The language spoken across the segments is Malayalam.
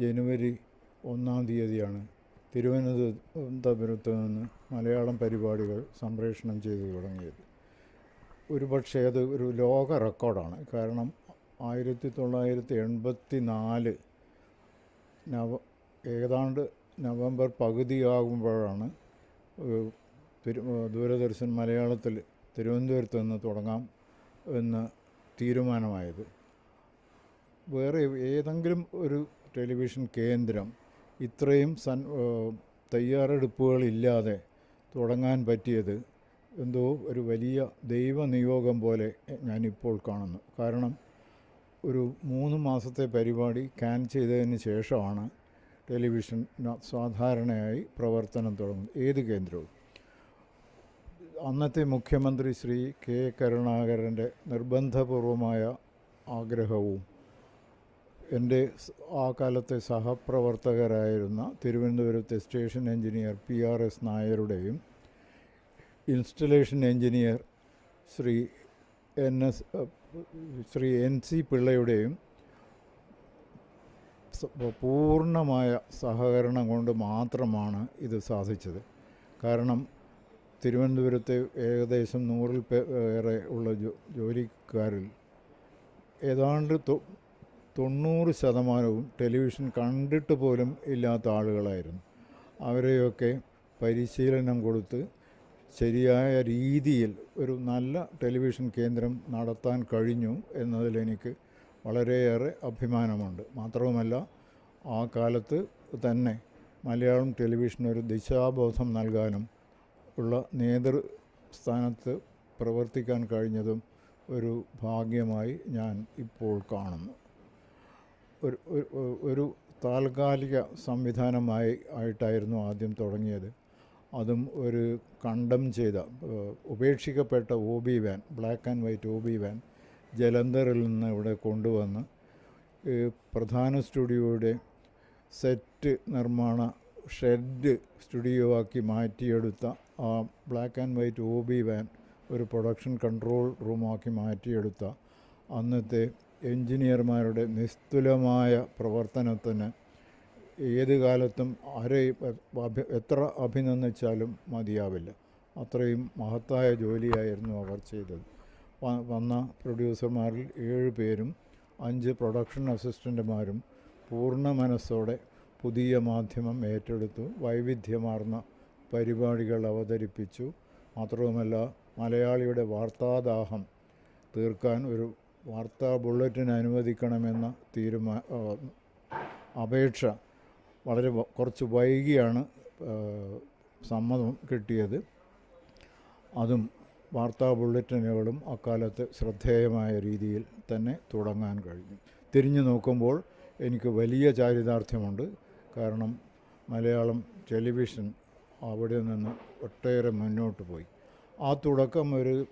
ജനുവരി ഒന്നാം തീയതിയാണ് തിരുവനന്തപുരത്ത് നിന്ന് മലയാളം പരിപാടികൾ സംപ്രേഷണം ചെയ്തു തുടങ്ങിയത്. ഒരുപക്ഷെ അത് ഒരു ലോക റെക്കോർഡാണ്. കാരണം ആയിരത്തി തൊള്ളായിരത്തി എൺപത്തി നാല് നവ ഏതാണ്ട് നവംബർ പകുതിയാകുമ്പോഴാണ് തിരു ദൂരദർശൻ മലയാളത്തിൽ തിരുവനന്തപുരത്ത് നിന്ന് തുടങ്ങാം എന്ന് തീരുമാനമായത്. വേറെ ഏതെങ്കിലും ഒരു ടെലിവിഷൻ കേന്ദ്രം ഇത്രയും സൻ തയ്യാറെടുപ്പുകളില്ലാതെ തുടങ്ങാൻ പറ്റിയത് എന്തോ ഒരു വലിയ ദൈവനിയോഗം പോലെ ഞാനിപ്പോൾ കാണുന്നു. കാരണം ഒരു മൂന്ന് മാസത്തെ പരിപാടി ക്യാൻ ചെയ്തതിന് ശേഷമാണ് ടെലിവിഷൻ സാധാരണയായി പ്രവർത്തനം തുടങ്ങുന്നത്. ഏത് കേന്ദ്രവും. അന്നത്തെ മുഖ്യമന്ത്രി ശ്രീ കെ കരുണാകരന്റെ നിർബന്ധപൂർവമായ ആഗ്രഹവും എന്റെ ആ കാലത്തെ സഹപ്രവർത്തകരായിരുന്ന തിരുവനന്തപുരത്തെ station engineer P R S നായരുടെയും installation engineer Shri N S Shri N C പിള്ളയുടെയും പൂർണമായ സഹകരണം കൊണ്ട് മാത്രമാണ് ഇത് സാധിച്ചത്. കാരണം തിരുവനന്തപുരത്തെ ഏകദേശം നൂറിൽ ഏറെ ഉള്ള ജോലിക്കാരിൽ ഏതാണ്ട് തൊണ്ണൂറ് ശതമാനവും ടെലിവിഷൻ കണ്ടിട്ട് പോലും ഇല്ലാത്ത ആളുകളായിരുന്നു. അവരെയൊക്കെ പരിശീലനം കൊടുത്ത് ശരിയായ രീതിയിൽ ഒരു നല്ല ടെലിവിഷൻ കേന്ദ്രം നടത്താൻ കഴിഞ്ഞു എന്നതിലെനിക്ക് വളരെയേറെ അഭിമാനമുണ്ട്. മാത്രവുമല്ല ആ കാലത്ത് തന്നെ മലയാളം ടെലിവിഷൻ ഒരു ദിശാബോധം നൽകാനും ഉള്ള നേതൃസ്ഥാനത്ത് പ്രവർത്തിക്കാൻ കഴിഞ്ഞതും ഒരു ഭാഗ്യമായി ഞാൻ ഇപ്പോൾ കാണുന്നു. ഒരു ഒരു- താൽക്കാലിക സംവിധാനമായി ആയിട്ടായിരുന്നു ആദ്യം തുടങ്ങിയത്. അതും ഒരു കണ്ടം ചെയ്ത ഉപേക്ഷിക്കപ്പെട്ട O B van black and white O B van ജലന്ധറിൽ നിന്ന് ഇവിടെ കൊണ്ടുവന്ന് പ്രധാന സ്റ്റുഡിയോയുടെ സെറ്റ് നിർമ്മാണ ഷെഡ് സ്റ്റുഡിയോ ആക്കി മാറ്റിയെടുത്ത ആ black and white O B van ഒരു പ്രൊഡക്ഷൻ കൺട്രോൾ റൂമാക്കി മാറ്റിയെടുത്ത അന്നത്തെ എൻജിനീയർമാരുടെ നിസ്തുലമായ പ്രവർത്തനത്തിന് ഏത് കാലത്തും ആരെയും എത്ര അഭിനന്ദിച്ചാലും മതിയാവില്ല. അത്രയും മഹത്തായ ജോലിയായിരുന്നു അവർ ചെയ്തത്. വന്ന പ്രൊഡ്യൂസർമാരിൽ ഏഴ് പേരും അഞ്ച് പ്രൊഡക്ഷൻ അസിസ്റ്റന്റുമാരും പൂർണ മനസ്സോടെ പുതിയ മാധ്യമം ഏറ്റെടുത്തു. വൈവിധ്യമാർന്ന പരിപാടികൾ അവതരിപ്പിച്ചു. മാത്രവുമല്ല മലയാളിയുടെ വാർത്താദാഹം തീർക്കാൻ ഒരു വാർത്താ ബുള്ളറ്റിന് അനുവദിക്കണമെന്ന തീരുമാ അപേക്ഷ വളരെ കുറച്ച് വൈകിയാണ് സമ്മതം കിട്ടിയത്. അതും വാർത്താ ബുള്ളറ്റിനുകളും അക്കാലത്ത് ശ്രദ്ധേയമായ രീതിയിൽ തന്നെ തുടങ്ങാൻ കഴിഞ്ഞു. തിരിഞ്ഞു നോക്കുമ്പോൾ എനിക്ക് വലിയ ചാരിതാർത്ഥ്യമുണ്ട്. കാരണം മലയാളം ടെലിവിഷൻ അവിടെ നിന്ന് ഒട്ടേറെ മുന്നോട്ട് പോയി. ആ തുടക്കം ഒരു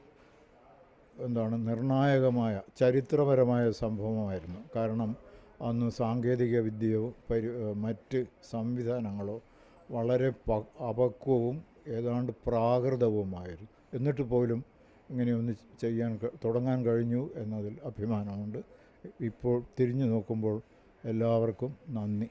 എന്താണ് നിർണായകമായ ചരിത്രപരമായ സംഭവമായിരുന്നു. കാരണം അന്ന് സാങ്കേതിക വിദ്യയോ പരി മറ്റ് സംവിധാനങ്ങളോ വളരെ പ അപക്വവും ഏതാണ്ട് പ്രാകൃതവുമായിരുന്നു. എന്നിട്ട് പോലും ഇങ്ങനെയൊന്ന് ചെയ്യാൻ തുടങ്ങാൻ കഴിഞ്ഞു എന്നതിൽ അഭിമാനമുണ്ട്. ഇപ്പോൾ തിരിഞ്ഞു നോക്കുമ്പോൾ എല്ലാവർക്കും നന്ദി.